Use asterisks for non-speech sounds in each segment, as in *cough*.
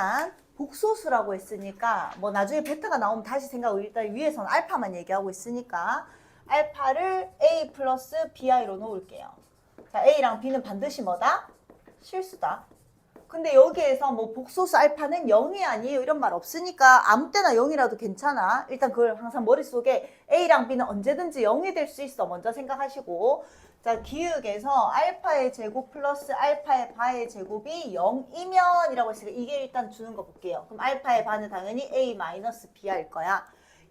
일단 복소수라고 했으니까 뭐 나중에 베타가 나오면 다시 생각하고 일단 위에서는 알파만 얘기하고 있으니까 알파를 A 플러스 BI로 놓을게요. 자, A랑 B는 반드시 뭐다? 실수다. 근데 여기에서 뭐 복소수 알파는 0이 아니에요 이런 말 없으니까 아무 때나 0이라도 괜찮아. 일단 그걸 항상 머릿속에 A랑 B는 언제든지 0이 될 수 있어. 먼저 생각하시고. 자, 기억에서 알파의 제곱 플러스 알파의 바의 제곱이 0이면 이라고 했으니까 이게 일단 주는 거 볼게요. 그럼 알파의 바는 당연히 A 마이너스 B일 거야.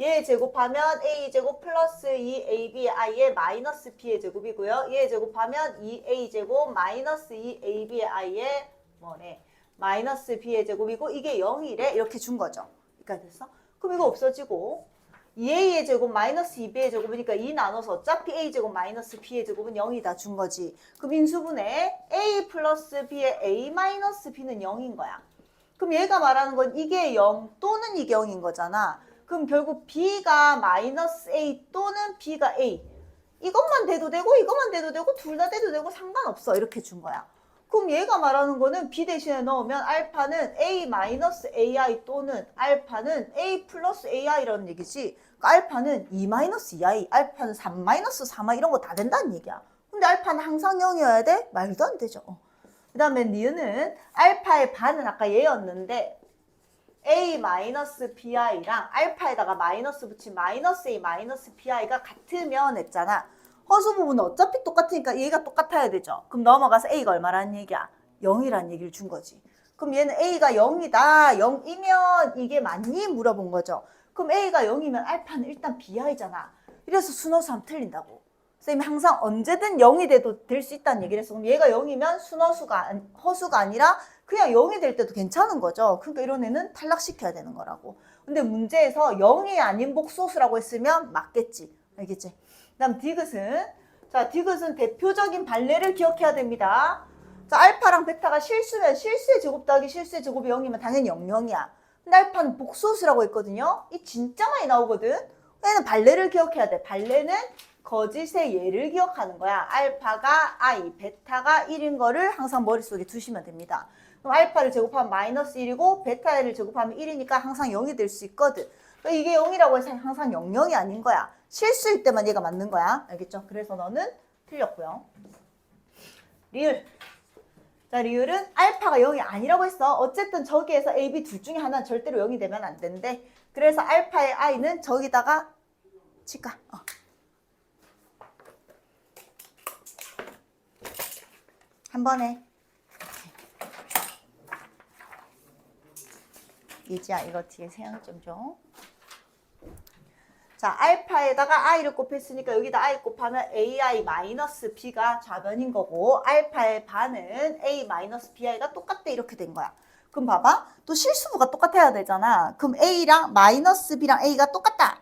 얘 제곱하면 A 제곱 플러스 2AB의 I의 마이너스 B의 제곱이고요. 얘 제곱하면 2A 제곱 마이너스 2AB의 I의 뭐래? 마이너스 B의 제곱이고 이게 0이래. 이렇게 준 거죠. 그러니까 됐어? 그럼 이거 없어지고 2a의 제곱 마이너스 2b의 제곱이니까 2 나눠서 어차피 a 제곱 마이너스 b의 제곱은 0이다 준 거지. 그럼 인수분해 a 플러스 b의 a 마이너스 b는 0인 거야. 그럼 얘가 말하는 건 이게 0 또는 이게 0인 거잖아. 그럼 결국 b가 마이너스 a 또는 b가 a. 이것만 돼도 되고 이것만 돼도 되고 둘 다 돼도 되고 상관없어. 이렇게 준 거야. 그럼 얘가 말하는 거는 b 대신에 넣으면 알파는 a 마이너스 ai 또는 알파는 a 플러스 ai라는 얘기지. 그러니까 알파는 2 마이너스 2i, 알파는 3 마이너스 3i 이런 거 다 된다는 얘기야. 근데 알파는 항상 0이어야 돼? 말도 안 되죠. 그 다음에 니은은 알파의 반은 아까 얘였는데 a 마이너스 bi랑 알파에다가 마이너스 붙인 마이너스 a 마이너스 bi가 같으면 했잖아. 허수 부분은 어차피 똑같으니까 얘가 똑같아야 되죠. 그럼 넘어가서 a가 얼마라는 얘기야? 0이라는 얘기를 준 거지. 그럼 얘는 a가 0이다. 0이면 이게 맞니? 물어본 거죠. 그럼 a가 0이면 알파는 일단 bi잖아. 이래서 순호수하면 틀린다고. 선생님이 항상 언제든 0이 돼도 될 수 있다는 얘기를 했어. 그럼 얘가 0이면 순허수가, 안- 허수가 아니라 그냥 0이 될 때도 괜찮은 거죠. 그러니까 이런 애는 탈락시켜야 되는 거라고. 근데 문제에서 0이 아닌 복소수라고 했으면 맞겠지. 알겠지? 그 다음 디귿은 자 디귿은 대표적인 발레를 기억해야 됩니다. 자 알파랑 베타가 실수면 실수의 제곱 더하기 실수의 제곱이 0이면 당연히 00이야. 근데 알파는 복소수라고 했거든요. 이 진짜 많이 나오거든. 얘는 발레를 기억해야 돼. 발레는 거짓의 예를 기억하는 거야. 알파가 i, 베타가 1인 거를 항상 머릿속에 두시면 됩니다. 그럼 알파를 제곱하면 마이너스 1이고 베타를 제곱하면 1이니까 항상 0이 될 수 있거든. 그러니까 이게 0이라고 해서 항상 00이 아닌 거야. 실수일 때만 얘가 맞는 거야. 알겠죠? 그래서 너는 틀렸고요. 리을. 자, 리을은 알파가 0이 아니라고 했어. 어쨌든 저기에서 A, B 둘 중에 하나는 절대로 0이 되면 안 된대. 그래서 알파의 i는 저기다가 치까. 어. 한 번에. 예지야, 이거 뒤에 생각 좀 줘. 자, 알파에다가 i를 곱했으니까 여기다 i 곱하면 ai 마이너스 b가 좌변인 거고 알파의 반은 a 마이너스 bi가 똑같대 이렇게 된 거야. 그럼 봐봐. 또 실수부가 똑같아야 되잖아. 그럼 a랑 마이너스 b랑 a가 똑같다.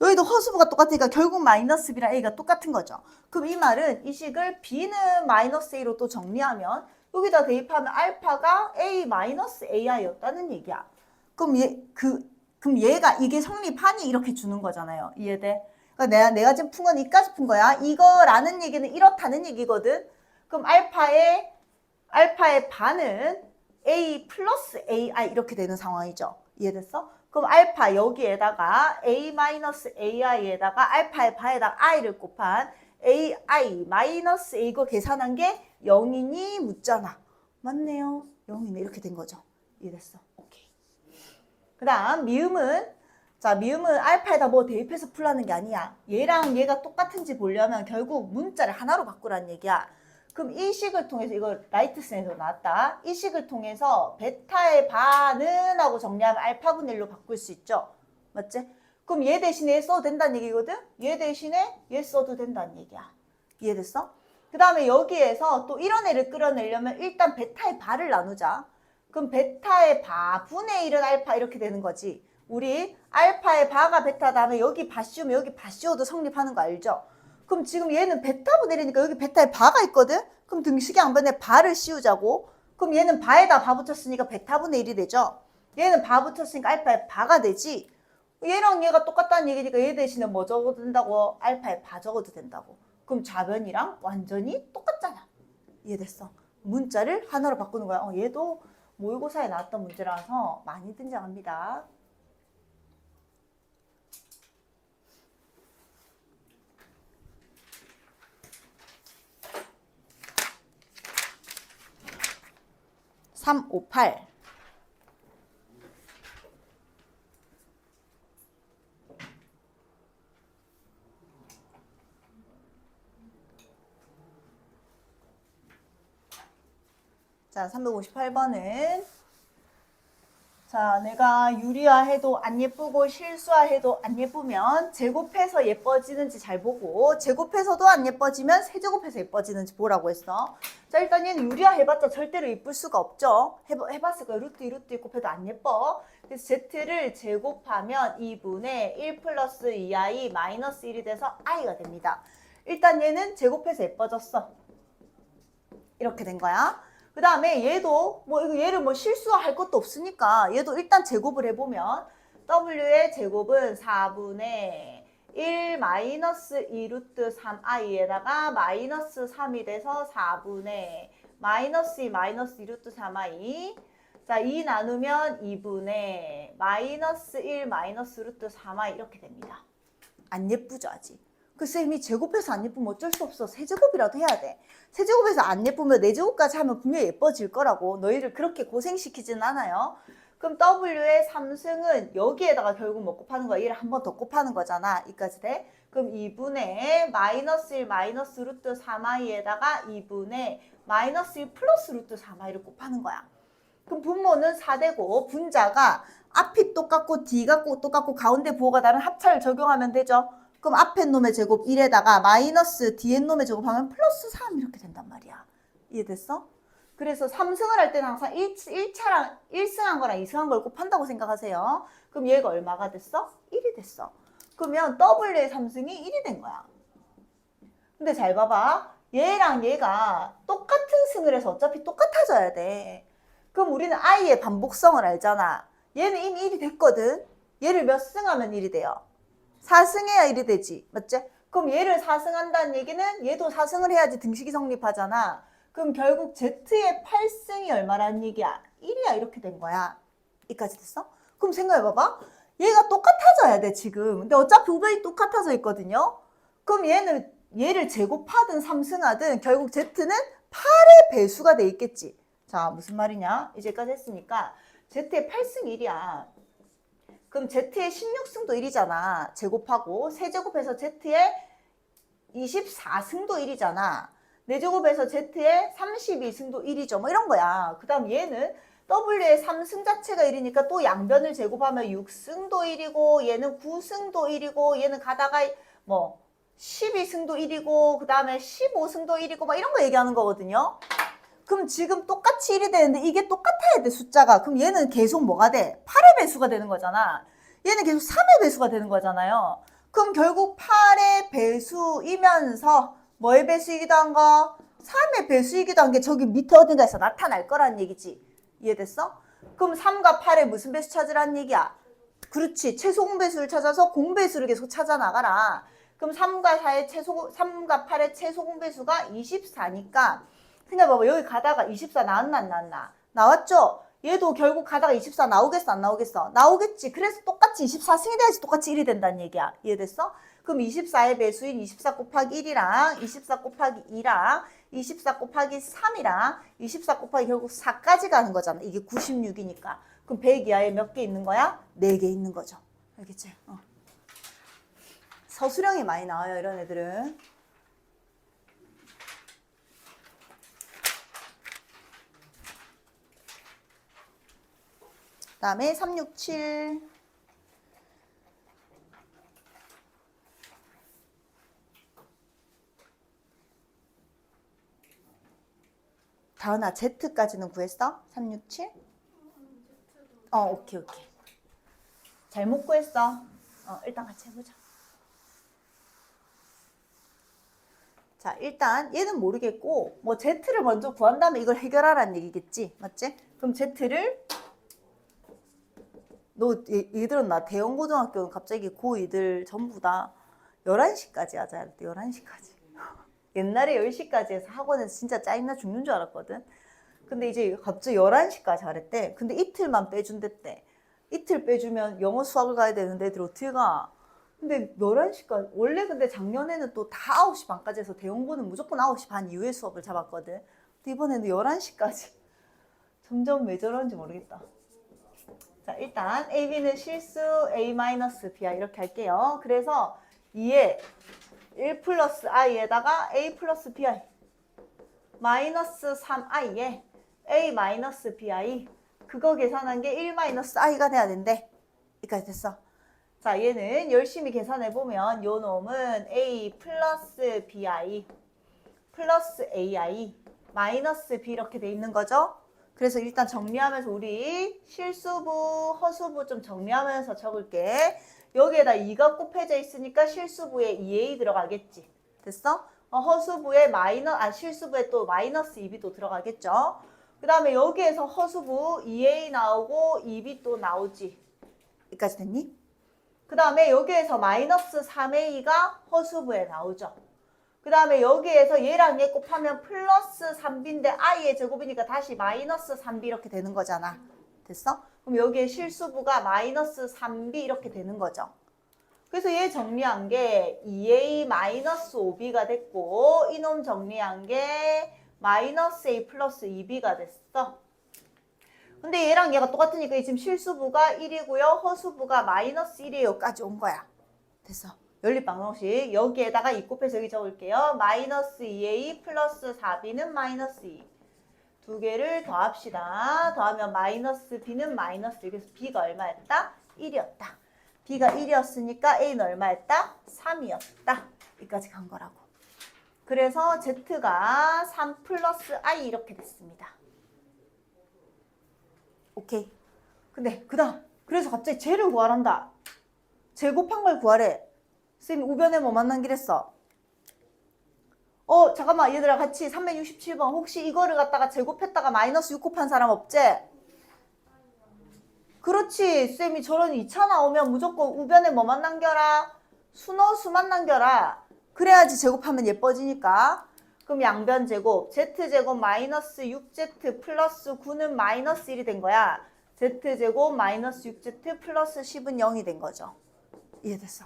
여기도 허수부가 똑같으니까 결국 마이너스 b랑 a가 똑같은 거죠. 그럼 이 말은 이 식을 b는 마이너스 a로 또 정리하면 여기다 대입하면 알파가 a 마이너스 ai였다는 얘기야. 그럼 얘, 그, 그럼 얘가 이게 성립하니 이렇게 주는 거잖아요. 이해돼? 그러니까 내가, 내가 지금 푼 건 이까지 푼 거야. 이거라는 얘기는 이렇다는 얘기거든. 그럼 알파의, 알파의 반은 A 플러스 AI 이렇게 되는 상황이죠. 이해됐어? 그럼 알파 여기에다가 A 마이너스 AI에다가 알파의 바에다가 I를 곱한 AI 마이너스 이거 계산한 게 0이니 묻잖아. 맞네요. 0이네. 이렇게 된 거죠. 이해됐어? 오케이. 그 다음 미음은 자 미음은 알파에다 뭐 대입해서 풀라는 게 아니야. 얘랑 얘가 똑같은지 보려면 결국 문자를 하나로 바꾸라는 얘기야. 그럼 이 식을 통해서 이거 라이트슨에서 나왔다. 이 식을 통해서 베타의 반은 하고 정리하면 알파분의 1로 바꿀 수 있죠. 맞지? 그럼 얘 대신에 얘 써도 된다는 얘기거든? 얘 대신에 얘 써도 된다는 얘기야. 이해됐어? 그 다음에 여기에서 또 이런 애를 끌어내려면 일단 베타의 바를 나누자. 그럼 베타의 바 분의 1은 알파 이렇게 되는 거지. 우리 알파의 바가 베타 다음에 여기 바 씌우면 여기 바 씌워도 성립하는 거 알죠? 그럼 지금 얘는 베타 분의 1이니까 여기 베타의 바가 있거든? 그럼 등식의 양변에 바를 씌우자고. 그럼 얘는 바에다 바 붙였으니까 베타 분의 1이 되죠? 얘는 바 붙였으니까 알파의 바가 되지? 얘랑 얘가 똑같다는 얘기니까 얘 대신에 뭐 적어도 된다고? 알파의 바 적어도 된다고. 그럼 좌변이랑 완전히 똑같잖아. 이해됐어? 문자를 하나로 바꾸는 거야. 어, 얘도 모의고사에 나왔던 문제라서 많이 등장합니다. 삼, 오, 팔. 자, 358번은 자, 내가 유리화해도 안 예쁘고 실수화해도 안 예쁘면 제곱해서 예뻐지는지 잘 보고 제곱해서도 안 예뻐지면 세제곱해서 예뻐지는지 보라고 했어. 자, 일단 얘는 유리화 해봤자 절대로 예쁠 수가 없죠. 해봐, 해봤을 거야. 루트 2, 루트 2 곱해도 안 예뻐. 그래서 z를 제곱하면 2분의 1 플러스 2i 마이너스 1이 돼서 i가 됩니다. 일단 얘는 제곱해서 예뻐졌어. 이렇게 된 거야. 그 다음에 얘도 뭐 얘를 뭐 실수할 것도 없으니까 얘도 일단 제곱을 해보면 w의 제곱은 4분의 1 마이너스 2 루트 3i에다가 마이너스 3이 돼서 4분의 마이너스 2 마이너스 2 루트 3i 자, 2 나누면 2분의 마이너스 1 마이너스 루트 3i 이렇게 됩니다. 안 예쁘죠 아직? 그 쌤이 제곱해서 안 예쁘면 어쩔 수 없어. 세제곱이라도 해야 돼. 세제곱에서 안 예쁘면 네제곱까지 하면 분명히 예뻐질 거라고. 너희를 그렇게 고생시키진 않아요. 그럼 W의 3승은 여기에다가 결국 뭐 곱하는 거야? 얘를 한 번 더 곱하는 거잖아. 이까지 돼. 그럼 2분의 마이너스 1 마이너스 루트 3i에다가 2분의 마이너스 1 플러스 루트 3i를 곱하는 거야. 그럼 분모는 4되고 분자가 앞이 똑같고 뒤가 똑같고 가운데 부호가 다른 합차를 적용하면 되죠. 그럼 앞에 놈의 제곱 1에다가 마이너스 뒤에 놈의 제곱하면 플러스 3 이렇게 된단 말이야. 이해됐어? 그래서 3승을 할 때는 항상 1, 1차랑 1승한 거랑 2승한 걸 곱한다고 생각하세요. 그럼 얘가 얼마가 됐어? 1이 됐어. 그러면 W의 3승이 1이 된 거야. 근데 잘 봐봐. 얘랑 얘가 똑같은 승을 해서 어차피 똑같아져야 돼. 그럼 우리는 i의 반복성을 알잖아. 얘는 이미 1이 됐거든. 얘를 몇 승하면 1이 돼요? 4승해야 1이 되지. 맞지? 그럼 얘를 4승한다는 얘기는 얘도 4승을 해야지 등식이 성립하잖아. 그럼 결국 Z의 8승이 얼마라는 얘기야? 1이야 이렇게 된 거야. 이까지 됐어? 그럼 생각해봐봐. 얘가 똑같아져야 돼 지금. 근데 어차피 우변이 똑같아져 있거든요. 그럼 얘는 얘를 제곱하든 3승하든 결국 Z는 8의 배수가 돼 있겠지. 자 무슨 말이냐? 이제까지 했으니까 Z의 8승 1이야. 그럼 Z의 16승도 1이잖아. 제곱하고 세제곱해서 Z의 24승도 1이잖아. 4제곱해서 Z의 32승도 1이죠. 뭐 이런 거야. 그 다음 얘는 W의 3승 자체가 1이니까 또 양변을 제곱하면 6승도 1이고 얘는 9승도 1이고 얘는 가다가 뭐 12승도 1이고 그 다음에 15승도 1이고 막 이런 거 얘기하는 거거든요. 그럼 지금 똑같이 1이 되는데 이게 똑같아야 돼 숫자가. 그럼 얘는 계속 뭐가 돼? 8의 배수가 되는 거잖아. 얘는 계속 3의 배수가 되는 거잖아요. 그럼 결국 8의 배수이면서 뭐의 배수이기도 한 거? 3의 배수이기도 한 게 저기 밑에 어딘가에서 나타날 거란 얘기지. 이해됐어? 그럼 3과 8의 무슨 배수 찾으라는 얘기야? 그렇지. 최소 공배수를 찾아서 공배수를 계속 찾아 나가라. 그럼 3과 4의 최소 3과 8의 최소 공배수가 24니까 생각해봐봐. 여기 가다가 24 나왔나 안 나왔나? 나왔죠? 얘도 결국 가다가 24 나오겠어 안 나오겠어? 나오겠지. 그래서 똑같이 24승이 돼야지 똑같이 1이 된다는 얘기야. 이해됐어? 그럼 24의 배수인 24 곱하기 1이랑 24 곱하기 2랑 24 곱하기 3이랑 24 곱하기 결국 4까지 가는 거잖아. 이게 96이니까. 그럼 100 이하에 몇 개 있는 거야? 4개 있는 거죠. 알겠지? 어. 서술형이 많이 나와요, 이런 애들은. 다음에 367 다은아 Z까지는 구했어? 367? 어 오케이 오케이 잘못 구했어 어 일단 같이 해보자 자 일단 얘는 모르겠고 뭐 Z를 먼저 구한 다음에 이걸 해결하라는 얘기겠지 맞지? 그럼 Z를 너 얘- 얘들은 나 대형 고등학교는 갑자기 고2들 전부 다 11시까지 하자 할때 11시까지 옛날에 10시까지 해서 학원에서 진짜 짜증나 죽는 줄 알았거든 근데 이제 갑자기 11시까지 하랬대. 근데 이틀만 빼준댔대. 이틀 빼주면 영어 수학을 가야 되는데 애들 어떻게 가? 근데 11시까지 원래 근데 작년에는 또 다 9시 반까지 해서 대형고는 무조건 9시 반 이후에 수업을 잡았거든. 근데 이번에는 11시까지. *laughs* 점점 왜 저런지 모르겠다. 자, 일단 AB는 실수 A-B야 이렇게 할게요. 그래서 2에 1 플러스 i에다가 a 플러스 bi 마이너스 3i에 a 마이너스 bi 그거 계산한 게 1 마이너스 i가 돼야 된대. 여기까지 됐어. 자, 얘는 열심히 계산해 보면 요 놈은 a 플러스 bi 플러스 ai 마이너스 b 이렇게 돼 있는 거죠. 그래서 일단 정리하면서 우리 실수부, 허수부 좀 정리하면서 적을게. 여기에다 2가 곱해져 있으니까 실수부에 2a 들어가겠지. 됐어? 어, 허수부에 마이너, 아, 실수부에 또 마이너스 2b 또 들어가겠죠. 그 다음에 여기에서 허수부 2a 나오고 2b 또 나오지. 여기까지 됐니? 그 다음에 여기에서 마이너스 3a가 허수부에 나오죠. 그 다음에 여기에서 얘랑 얘 곱하면 플러스 3b인데 i의 제곱이니까 다시 마이너스 3b 이렇게 되는 거잖아. 됐어? 그럼 여기에 실수부가 마이너스 3b 이렇게 되는 거죠. 그래서 얘 정리한 게 2a 마이너스 5b가 됐고 이놈 정리한 게 마이너스 a 플러스 2b가 됐어. 근데 얘랑 얘가 똑같으니까 지금 실수부가 1이고요. 허수부가 마이너스 1이에요까지 온 거야. 됐어. 연립 방정식 여기에다가 2 곱해서 여기 적을게요. 마이너스 2a 플러스 4b는 마이너스 2. 두 개를 더합시다. 더하면 마이너스 b는 마이너스 1. 그래서 b가 얼마였다? 1이었다. b가 1이었으니까 a는 얼마였다? 3이었다. 여기까지 간 거라고. 그래서 z가 3 플러스 i 이렇게 됐습니다. 오케이. 근데 그 다음 그래서 갑자기 쟤를 구하란다. 제 곱한 걸 구하래. 쌤 우변에 뭐 만난 길 했어? 어 잠깐만 얘들아 같이 367번 혹시 이거를 갖다가 제곱했다가 마이너스 6 곱한 사람 없지? 그렇지 쌤이 저런 2차 나오면 무조건 우변에 뭐 만 남겨라? 수너 수만 남겨라 그래야지 제곱하면 예뻐지니까 그럼 양변 제곱 z제곱 마이너스 6z 플러스 9는 마이너스 1이 된 거야 z제곱 마이너스 6z 플러스 10은 0이 된 거죠 이해됐어?